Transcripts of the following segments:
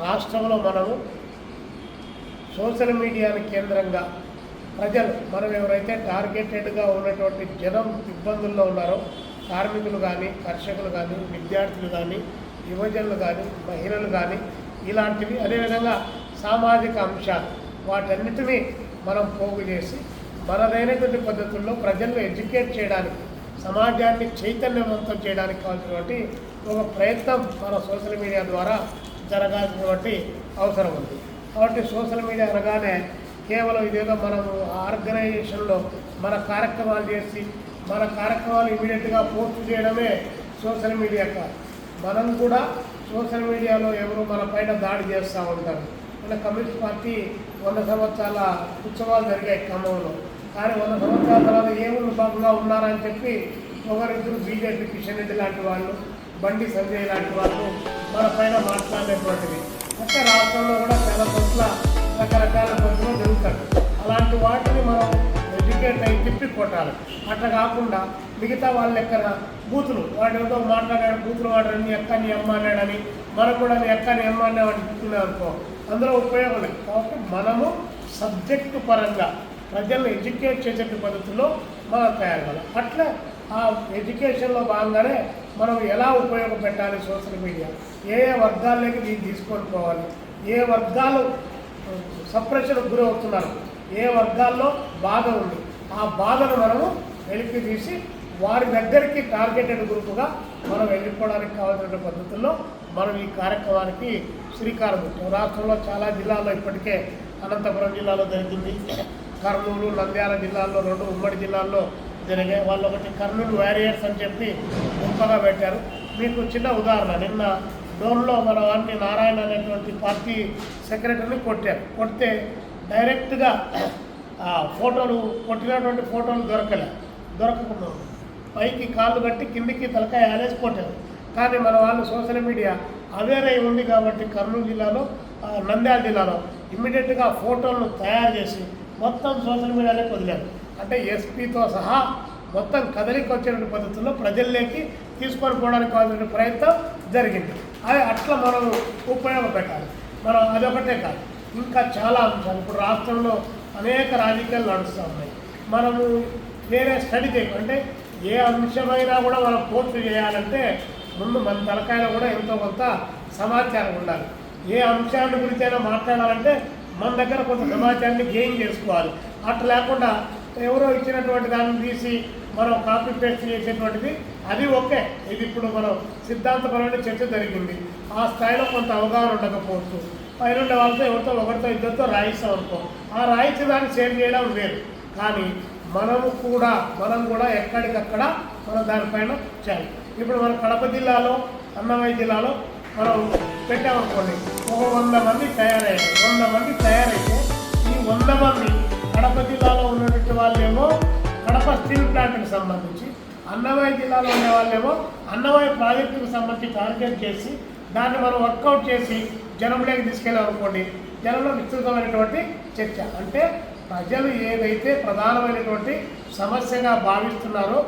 రాష్ట్రంలో మనము సోషల్ మీడియాని కేంద్రంగా ప్రజలు మనం ఎవరైతే టార్గెటెడ్గా ఉన్నటువంటి జనం ఇబ్బందుల్లో ఉన్నారో కార్మికులు కానీ కర్షకులు కానీ విద్యార్థులు కానీ యువజనులు కానీ మహిళలు కానీ ఇలాంటివి అదేవిధంగా సామాజిక అంశాలు వాటన్నిటినీ మనం పోగు చేసి మనదైనటువంటి పద్ధతుల్లో ప్రజలను ఎడ్యుకేట్ చేయడానికి సమాజాన్ని చైతన్యవంతం చేయడానికి కావాల్సినటువంటి ఒక ప్రయత్నం మన సోషల్ మీడియా ద్వారా జరగాల్సినటువంటి అవసరం ఉంది. కాబట్టి సోషల్ మీడియా అనగానే కేవలం ఇదేదో మనం ఆర్గనైజేషన్లో మన కార్యక్రమాలు చేసి మన కార్యక్రమాలు ఇమీడియట్గా పోస్ట్ చేయడమే సోషల్ మీడియా కాదు. మనం కూడా సోషల్ మీడియాలో ఎవరు మన పైన దాడి చేస్తూ ఉంటారు. మన కమ్యూనిస్ట్ పార్టీ వంద సంవత్సరాల ఉత్సవాలు జరిగాయి క్రమంలో కానీ వంద సంవత్సరాల తర్వాత ఏముంది భాగంగా ఉన్నారని చెప్పి ఒకరిద్దరు బీజేపీ కిషన్ రెడ్డి లాంటి వాళ్ళు బండి సంజయ్ లాంటి వాళ్ళు మన పైన మాట్లాడేటువంటివి అంటే రాష్ట్రంలో కూడా చాలా చోట్ల రకరకాల పద్ధతులు జరుగుతాయి. అలాంటి వాటిని మనం ఎడ్యుకేట్ అయి తిప్పి కొట్టాలి. అట్లా కాకుండా మిగతా వాళ్ళ ఎక్కడ బూతులు వాడు ఏదో మాట్లాడాడు బూతులు వాడు నీ అక్క నీ అమ్మ అన్నాడని మనం కూడా నీ అక్క నీ అమ్మ వాడిని చెప్తున్నాం అనుకో అందులో ఉపయోగం లేదు. కాబట్టి మనము సబ్జెక్టు పరంగా ప్రజలను ఎడ్యుకేట్ చేసే పద్ధతిలో మనం తయారు కావాలి. అట్లా ఆ ఎడ్యుకేషన్లో భాగంగానే మనం ఎలా ఉపయోగపెట్టాలి సోషల్ మీడియా? ఏ ఏ వర్గాల్లోకి దీన్ని తీసుకొని పోవాలి? ఏ వర్గాలు సప్రెషన్కు గురవుతున్నారు? ఏ వర్గాల్లో బాధ ఉంది? ఆ బాధను మనము వెలికి తీసి వారి దగ్గరికి టార్గెటెడ్ గ్రూపుగా మనం వెళ్ళిపోవడానికి కావాల్సిన పద్ధతుల్లో మనం ఈ కార్యక్రమానికి శ్రీకారం చుట్టాం. రాష్ట్రంలో చాలా జిల్లాల్లో ఇప్పటికే అనంతపురం జిల్లాలో జరిగింది. కర్నూలు నంద్యాల జిల్లాల్లో రెండు ఉమ్మడి జిల్లాల్లో జరిగాయి వాళ్ళు ఒకటి కర్నూలు వారియర్స్ అని చెప్పి గొప్పగా పెట్టారు. మీకు చిన్న ఉదాహరణ నిన్న డోన్లో మన వారిని నారాయణ అనేటువంటి పార్టీ సెక్రటరీని కొట్టారు. కొడితే డైరెక్ట్గా ఫోటోలు కొట్టినటువంటి ఫోటోలు దొరకలే దొరకకుండా పైకి కాళ్ళు కట్టి కిందికి తలకాయ ఆలేసి కొట్టారు. కానీ మన వాళ్ళు సోషల్ మీడియా అవేరై ఉంది కాబట్టి కర్నూలు జిల్లాలో నంద్యాల జిల్లాలో ఇమ్మీడియట్గా ఫోటోలను తయారు చేసి మొత్తం సోషల్ మీడియాలో వదిలారు. అంటే ఎస్పీతో సహా మొత్తం కదలికి వచ్చిన పద్ధతుల్లో ప్రజల్లోకి తీసుకొని పోవడానికి కావాల్సిన ప్రయత్నం జరిగింది. అది అట్లా మనం ఉపయోగపెట్టాలి మనం అదొకటే కాదు. ఇంకా చాలా అంశాలు. ఇప్పుడు రాష్ట్రంలో అనేక రాజకీయాలు నడుస్తూ ఉన్నాయి. మనము వేరే స్టడీ చేయడం అంటే ఏ అంశమైనా కూడా మనం పోస్ట్ చేయాలంటే ముందు మన తలకాయలో కూడా ఎంతో కొంత సమాచారం ఉండాలి. ఏ అంశాన్ని గురించి అయినా మాట్లాడాలంటే మన దగ్గర కొంత సమాచారాన్ని గెయిన్ చేసుకోవాలి. అట్లా లేకుండా ఎవరో ఇచ్చినటువంటి దాన్ని తీసి మనం కాపీ పేస్ట్ చేసేటువంటిది అది ఓకే. ఇది ఇప్పుడు మనం సిద్ధాంతపరమైన చర్చ జరిగింది. ఆ స్థాయిలో కొంత అవగాహన ఉండకపోవచ్చు. పైన ఉండే వాళ్ళతో ఎవరితో ఒకరితో ఇద్దరితో రాయిస్తాం అనుకో. ఆ రాయించిన దాన్ని సేవ్ చేయడం వేరు. కానీ మనము కూడా మనం కూడా ఎక్కడికక్కడ మనం దానిపైన చేయాలి. ఇప్పుడు మన కడప జిల్లాలో అన్నమయ్య జిల్లాలో మనం పెట్టామనుకోండి ఒక వంద మంది తయారయ్యారు. వంద మంది తయారైతే ఈ వంద మంది కడప జిల్లాలో ఉన్నటువంటి వాళ్ళేమో కడప స్టీల్ ప్లాంట్కి సంబంధించి అన్నమయ్య జిల్లాలో ఉండే వాళ్ళేమో అన్నమయ్య ప్రాజెక్టుకు సంబంధించి టార్గెట్ చేసి దాన్ని మనం వర్కౌట్ చేసి జనంలోకి తీసుకెళ్ళామనుకోండి జనంలో విస్తృతమైనటువంటి చర్చ. అంటే ప్రజలు ఏదైతే ప్రధానమైనటువంటి సమస్యగా భావిస్తున్నారో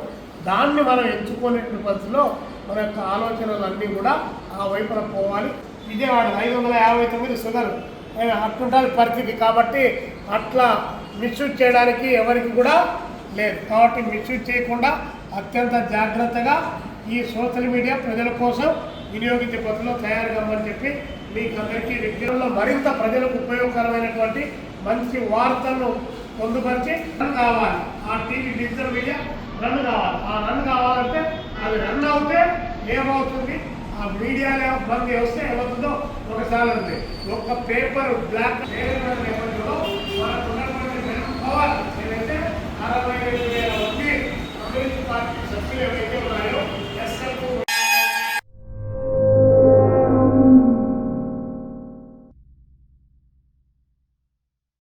దాన్ని మనం ఎంచుకునేటువంటి పద్ధతిలో మన యొక్క ఆలోచనలన్నీ కూడా ఆ వైపున పోవాలి. విజయవాడ ఐదు వందల యాభై తొమ్మిది సుగర్ ఏ, పరిస్థితి కాబట్టి అట్లా మిస్యూజ్ చేయడానికి ఎవరికి కూడా లేదు. కాబట్టి మిస్యూజ్ చేయకుండా అత్యంత జాగ్రత్తగా ఈ సోషల్ మీడియా ప్రజల కోసం వినియోగించే పద్ధతిలో తయారు కావాలని చెప్పి మీకు అందరికీ విద్యలో మరింత ప్రజలకు ఉపయోగకరమైనటువంటి మంచి వార్తలను పొందుపరిచి రన్ కావాలి. ఆ టీవీ డిజిటల్ మీడియా రన్ కావాలి. ఆ రన్ కావాలంటే అది రన్ అవుతే ఏమవుతుంది? ఆ మీడియాలో బంద్ వస్తే ఏమవుతుందో ఒకసారి ఉంది ఒక పేపర్ బ్లాక్ నేపథ్యంలో మనకున్న ఉన్నటువంటి పవర్ ఏదైతే అరవై ఐదు